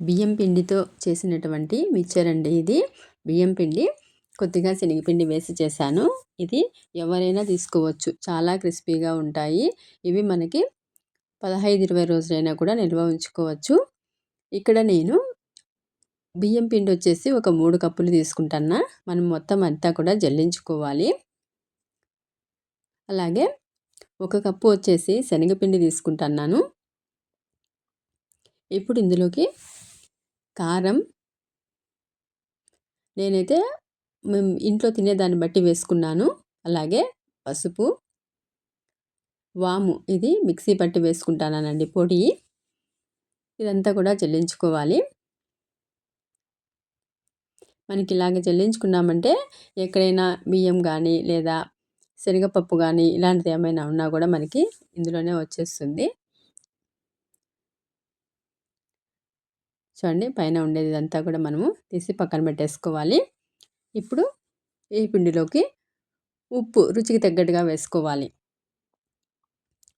బియ్యం పిండితో చేసినటువంటి మిక్చర్ అండి ఇది. బియ్యం పిండి కొద్దిగా శనగపిండి వేసి చేశాను. ఇది ఎవరైనా తీసుకోవచ్చు. చాలా క్రిస్పీగా ఉంటాయి. ఇవి మనకి పదహైదు ఇరవై రోజులైనా కూడా నిల్వ ఉంచుకోవచ్చు. ఇక్కడ నేను బియ్యం పిండి వచ్చేసి ఒక మూడు కప్పులు తీసుకుంటాను మనం మొత్తం అంతా కూడా జల్లించుకోవాలి. అలాగే ఒక కప్పు వచ్చేసి శనగపిండి తీసుకుంటున్నాను. ఇప్పుడు ఇందులోకి కారం. నేనైతే మేము ఇంట్లో తినేదాన్ని బట్టి వేసుకున్నాను. అలాగే పసుపు. వాము ఇది మిక్సీ పట్టి వేసుకుంటానండి పొడి. ఇదంతా కూడా చెల్లించుకోవాలి. మనకి ఇలాగ చెల్లించుకున్నామంటే ఎక్కడైనా బియ్యం కానీ లేదా శనగపప్పు కానీ ఇలాంటిది ఏమైనా ఉన్నా కూడా మనకి ఇందులోనే వచ్చేస్తుంది. చూడండి పైన ఉండేది ఇదంతా కూడా మనము తీసి పక్కన పెట్టేసుకోవాలి. ఇప్పుడు ఈ పిండిలోకి ఉప్పు రుచికి తగ్గట్టుగా వేసుకోవాలి.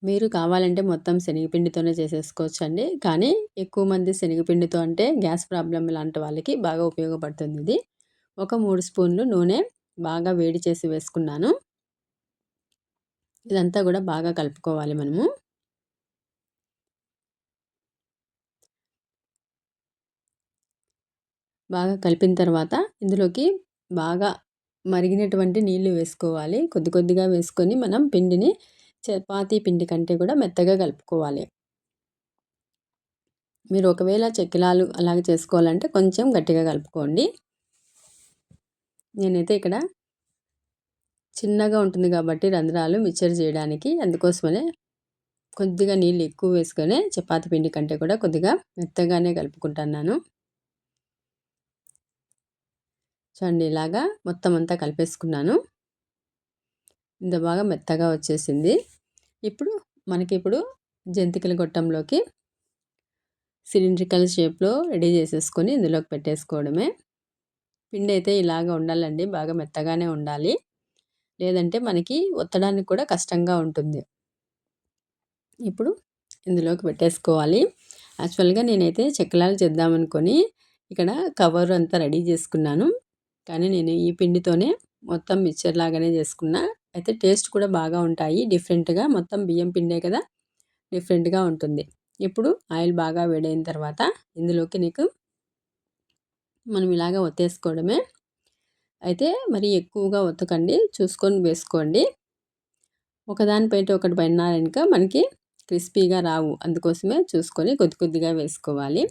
మీరు కావాలంటే మొత్తం శనగపిండితోనే చేసేసుకోవచ్చు అండి కానీ ఎక్కువ మంది శనగపిండితో అంటే గ్యాస్ ప్రాబ్లం లాంటి వాళ్ళకి బాగా ఉపయోగపడుతుంది ఇది. ఒక మూడు స్పూన్లు నూనె బాగా వేడి చేసి వేసుకున్నాను. ఇదంతా కూడా బాగా కలుపుకోవాలి మనము. బాగా కలిపిన తర్వాత ఇందులోకి బాగా మరిగినటువంటి నీళ్ళు వేసుకోవాలి. కొద్ది కొద్దిగా వేసుకొని మనం పిండిని చపాతీ పిండి కంటే కూడా మెత్తగా కలుపుకోవాలి. మీరు ఒకవేళ చెక్కిలాలు అలాగే చేసుకోవాలంటే కొంచెం గట్టిగా కలుపుకోండి. నేనైతే ఇక్కడ చిన్నగా ఉంటుంది కాబట్టి రంధ్రాలు మిక్చర్ చేయడానికి అందుకోసమనే కొద్దిగా నీళ్ళు ఎక్కువ వేసుకొని చపాతీ పిండి కంటే కూడా కొద్దిగా మెత్తగానే కలుపుకుంటున్నాను. చూడండి ఇలాగా మొత్తం అంతా కలిపేసుకున్నాను. ఇంత బాగా మెత్తగా వచ్చేసింది. ఇప్పుడు మనకి ఇప్పుడు జంతికల గొట్టంలోకి సిలిండ్రికల్ షేప్లో రెడీ చేసేసుకొని ఇందులోకి పెట్టేసుకోవడమే. పిండి అయితే ఇలాగ ఉండాలండి బాగా మెత్తగానే ఉండాలి. లేదంటే మనకి ఒత్తడానికి కూడా కష్టంగా ఉంటుంది. ఇప్పుడు ఇందులోకి పెట్టేసుకోవాలి. యాక్చువల్గా నేనైతే చెక్కలాలు చేద్దామనుకొని ఇక్కడ కవర్ అంతా రెడీ చేసుకున్నాను. కానీ నేను ఈ పిండితోనే మొత్తం మిక్చర్ లాగానే చేసుకున్నా. అయితే టేస్ట్ కూడా బాగా ఉంటాయి. డిఫరెంట్గా మొత్తం బియ్యం పిండే కదా డిఫరెంట్గా ఉంటుంది. ఇప్పుడు ఆయిల్ బాగా వేడైన తర్వాత ఇందులోకి నీకు మనం ఇలాగ ఒత్తేసుకోవడమే. అయితే మరి ఎక్కువగా ఒత్తకండి. చూసుకొని వేసుకోండి. ఒకదానిపైన ఒకటి పడినారనుక మనకి క్రిస్పీగా రావు. అందుకోసమే చూసుకొని కొద్ది కొద్దిగా వేసుకోవాలి.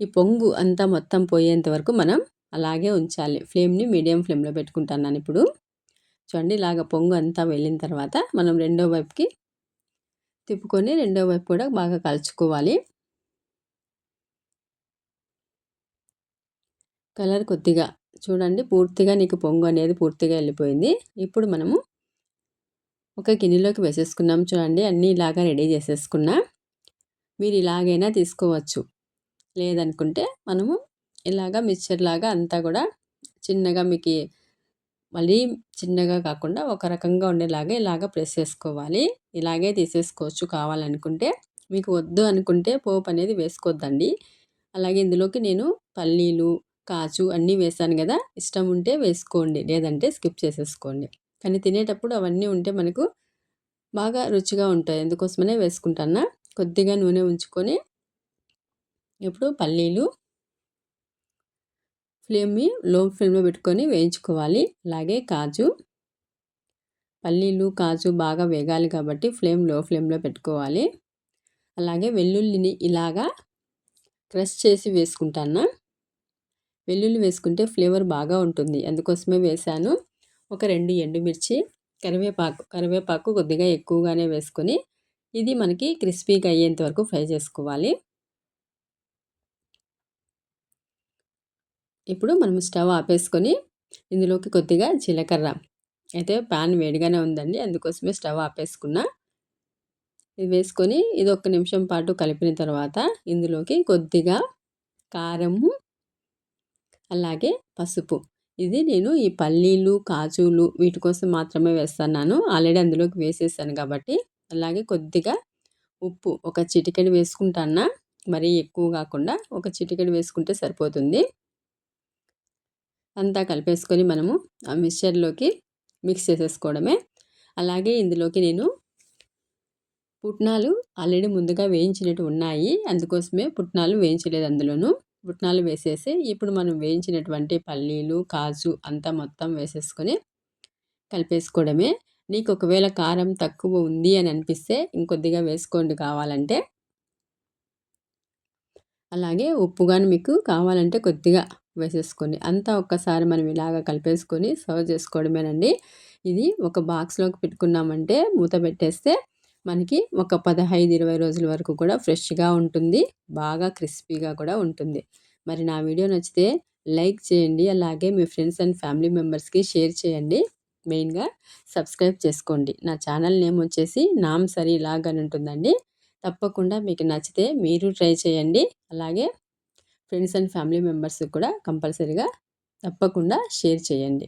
ఈ పొంగు అంతా మొత్తం పోయేంత వరకు మనం అలాగే ఉంచాలి. ఫ్లేమ్ని మీడియం ఫ్లేమ్లో పెట్టుకుంటున్నాను ఇప్పుడు. చూడండి ఇలాగ పొంగు అంతా వెళ్ళిన తర్వాత మనం రెండో వైపుకి తిప్పుకొని రెండో వైపు కూడా బాగా కలుచుకోవాలి. కలర్ కొద్దిగా చూడండి పూర్తిగా నీకు పొంగు అనేది పూర్తిగా వెళ్ళిపోయింది. ఇప్పుడు మనము ఒక గిన్నెలోకి వేసేసుకున్నాం చూడండి. అన్నీ ఇలాగా రెడీ చేసేసుకున్నా. మీరు ఇలాగైనా తీసుకోవచ్చు. లేదనుకుంటే మనము ఇలాగా మిక్చర్ లాగా అంతా కూడా చిన్నగా మీకు మళ్ళీ చిన్నగా కాకుండా ఒక రకంగా ఉండేలాగా ఇలాగ ప్రెస్ చేసుకోవాలి. ఇలాగే తీసేసుకోవచ్చు కావాలనుకుంటే. మీకు వద్దు అనుకుంటే పోపు అనేది వేసుకోవద్దండి అలాగే ఇందులోకి నేను పల్లీలు కాచు అన్నీ వేసాను కదా! ఇష్టం ఉంటే వేసుకోండి. లేదంటే స్కిప్ చేసేసుకోండి. కానీ తినేటప్పుడు అవన్నీ ఉంటే మనకు బాగా రుచిగా ఉంటాయి. ఎందుకోసమనే వేసుకుంటాను కొద్దిగా నూనె ఉంచుకొని ఇప్పుడు పల్లీలు ఫ్లేమ్ని లో ఫ్లేమ్లో పెట్టుకొని వేయించుకోవాలి. అలాగే కాజు. పల్లీలు కాజు బాగా వేగాలి కాబట్టి ఫ్లేమ్లో ఫ్లేమ్లో పెట్టుకోవాలి. అలాగే వెల్లుల్లిని ఇలాగా క్రష్ చేసి వేసుకుంటాను? వెల్లుల్లి వేసుకుంటే ఫ్లేవర్ బాగా ఉంటుంది. అందుకోసమే వేశాను. ఒక రెండు ఎండుమిర్చి కరివేపాకు కరివేపాకు కొద్దిగా ఎక్కువగానే వేసుకొని ఇది మనకి క్రిస్పీగా అయ్యేంత వరకు ఫ్రై చేసుకోవాలి. ఇప్పుడు మనం స్టవ్ ఆపేసుకొని ఇందులోకి కొద్దిగా జీలకర్ర. అయితే ప్యాన్ వేడిగానే ఉందండి అందుకోసమే స్టవ్ ఆపేసుకున్నా. ఇది వేసుకొని ఇది ఒక నిమిషం పాటు కలిపిన తర్వాత ఇందులోకి కొద్దిగా కారము అలాగే పసుపు. ఇది నేను ఈ పల్లీలు కాజులు వీటి కోసం మాత్రమే వేస్తున్నాను. ఆల్రెడీ అందులోకి వేసేసాను కాబట్టి. అలాగే కొద్దిగా ఉప్పు ఒక చిటికెడు వేసుకుంటాను మరీ ఎక్కువ కాకుండా ఒక చిటికెడు వేసుకుంటే సరిపోతుంది. అంతా కలిపేసుకొని మనము ఆ మిక్చర్లోకి మిక్స్ చేసేసుకోవడమే. అలాగే ఇందులోకి నేను పుట్నాలు ఆల్రెడీ ముందుగా వేయించినట్టు ఉన్నాయి. అందుకోసమే పుట్నాలు వేయించలేదు అందులోనూ. పుట్నాలు వేసేసి ఇప్పుడు మనం వేయించినటువంటి పల్లీలు కాజు అంతా మొత్తం వేసేసుకొని కలిపేసుకోవడమే. నీకు ఒకవేళ కారం తక్కువ ఉంది అని అనిపిస్తే ఇంకొద్దిగా వేసుకోండి కావాలంటే. అలాగే ఉప్పు కానీ మీకు కావాలంటే కొద్దిగా వేసేసుకొని అంతా ఒక్కసారి మనం ఇలాగ కలిపేసుకొని సర్వ్ చేసుకోవడమేనండి. ఇది ఒక బాక్స్లోకి పెట్టుకున్నామంటే మూత పెట్టేస్తే మనకి ఒక పదహైదు ఇరవై రోజుల వరకు కూడా ఫ్రెష్గా ఉంటుంది. బాగా క్రిస్పీగా కూడా ఉంటుంది. మరి నా వీడియో నచ్చితే లైక్ చేయండి. అలాగే మీ ఫ్రెండ్స్ అండ్ ఫ్యామిలీ మెంబర్స్కి షేర్ చేయండి. మెయిన్గా సబ్స్క్రైబ్ చేసుకోండి. నా ఛానల్ నేమ్ వచ్చేసి నామ్ సరి ఇలాగని ఉంటుందండి. తప్పకుండా మీకు నచ్చితే మీరు ట్రై చేయండి. అలాగే ఫ్రెండ్స్ అండ్ ఫ్యామిలీ మెంబర్స్కి కూడా కంపల్సరీగా తప్పకుండా షేర్ చేయండి.